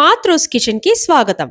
మాత్రోస్ కిచెన్కి స్వాగతం.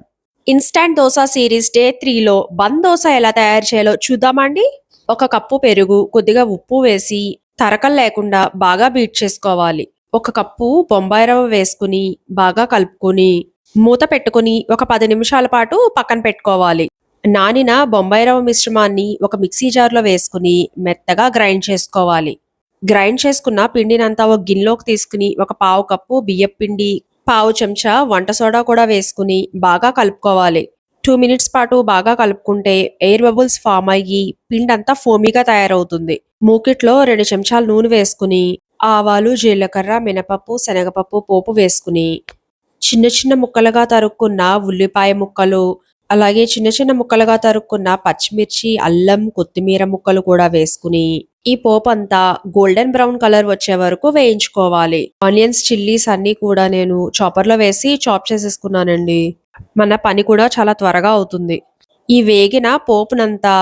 Instant dosa series day త్రీలో బంద్ దోశ ఎలా తయారు చేయాలో చూద్దామండి. ఒక కప్పు పెరుగు కొద్దిగా ఉప్పు వేసి తరకలు లేకుండా బాగా బీట్ చేసుకోవాలి. ఒక కప్పు బొంబాయి రవ్వ వేసుకుని బాగా కలుపుకొని మూత పెట్టుకుని ఒక పది నిమిషాల పాటు పక్కన పెట్టుకోవాలి. నానిన బొంబాయి రవ్వ మిశ్రమాన్ని ఒక మిక్సీ జార్లో వేసుకుని మెత్తగా గ్రైండ్ చేసుకోవాలి. గ్రైండ్ చేసుకున్న పిండినంతా ఒక గిన్నెలోకి తీసుకుని ఒక పావు కప్పు బియ్యం పిండి పావు చెంచా వంట సోడా కూడా వేసుకుని బాగా కలుపుకోవాలి. టూ మినిట్స్ పాటు బాగా కలుపుకుంటే ఎయిర్ బబుల్స్ ఫామ్ అయ్యి పిండి అంతా ఫోమీగా తయారవుతుంది. మూకిట్లో రెండు చెంచాలు నూనె వేసుకుని ఆవాలు జీలకర్ర మినపప్పు శనగపప్పు పోపు వేసుకుని చిన్న చిన్న ముక్కలుగా తరుక్కున్న ఉల్లిపాయ ముక్కలు అలాగే చిన్న చిన్న ముక్కలుగా తరుక్కున్న పచ్చిమిర్చి అల్లం కొత్తిమీర ముక్కలు కూడా వేసుకుని ఈ పోపంతా అంతా గోల్డెన్ బ్రౌన్ కలర్ వచ్చే వరకు వేయించుకోవాలి. ఆనియన్స్ చిల్లీస్ అన్ని కూడా నేను చాపర్లో వేసి చాప్ చేసేసుకున్నానండి. మన పని కూడా చాలా త్వరగా అవుతుంది. ఈ వేగిన పోపునంతా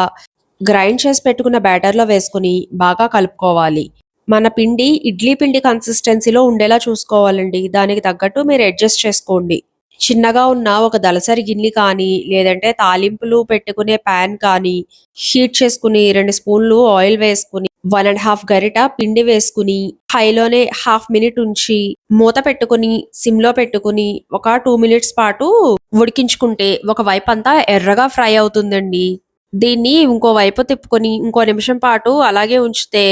గ్రైండ్ చేసి పెట్టుకున్న బ్యాటర్లో వేసుకుని బాగా కలుపుకోవాలి. మన పిండి ఇడ్లీ పిండి కన్సిస్టెన్సీలో ఉండేలా చూసుకోవాలండి. దానికి తగ్గట్టు మీరు అడ్జస్ట్ చేసుకోండి. చిన్నగా ఉన్న ఒక దళసరి గిన్నె కానీ లేదంటే తాలింపులు పెట్టుకునే ప్యాన్ కానీ హీట్ చేసుకుని రెండు స్పూన్లు ఆయిల్ వేసుకుని వన్ అండ్ హాఫ్ గరిట పిండి వేసుకుని హైలోనే హాఫ్ మినిట్ ఉంచి మూత పెట్టుకుని సిమ్లో పెట్టుకుని ఒక టూ మినిట్స్ పాటు ఉడికించుకుంటే ఒక వైపు అంతా ఎర్రగా ఫ్రై అవుతుందండి. దీన్ని ఇంకో వైపు తిప్పుకొని ఇంకో నిమిషం పాటు అలాగే ఉంచితే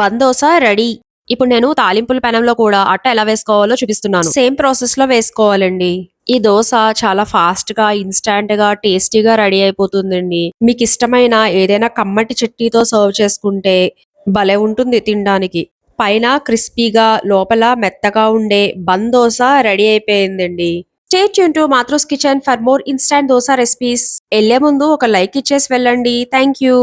బందోస రెడీ. ఇప్పుడు నేను తాలింపుల పెనంలో కూడా అట్ట ఎలా వేసుకోవాలో చూపిస్తున్నాను. సేమ్ ప్రాసెస్లో వేసుకోవాలండి. ఈ దోశ చాలా ఫాస్ట్గా ఇన్స్టాంట్గా టేస్టీగా రెడీ అయిపోతుందండి. మీకు ఇష్టమైన ఏదైనా కమ్మటి చట్నీతో సర్వ్ చేసుకుంటే భలే ఉంటుంది తినడానికి. పైన క్రిస్పీగా లోపల మెత్తగా ఉండే బన్ దోశ రెడీ అయిపోయిందండి. Stay Yoon to Mathru's kitchen for more instant dosa recipes. వెళ్ళే ముందు ఒక లైక్ ఇచ్చేసి వెళ్ళండి. Thank you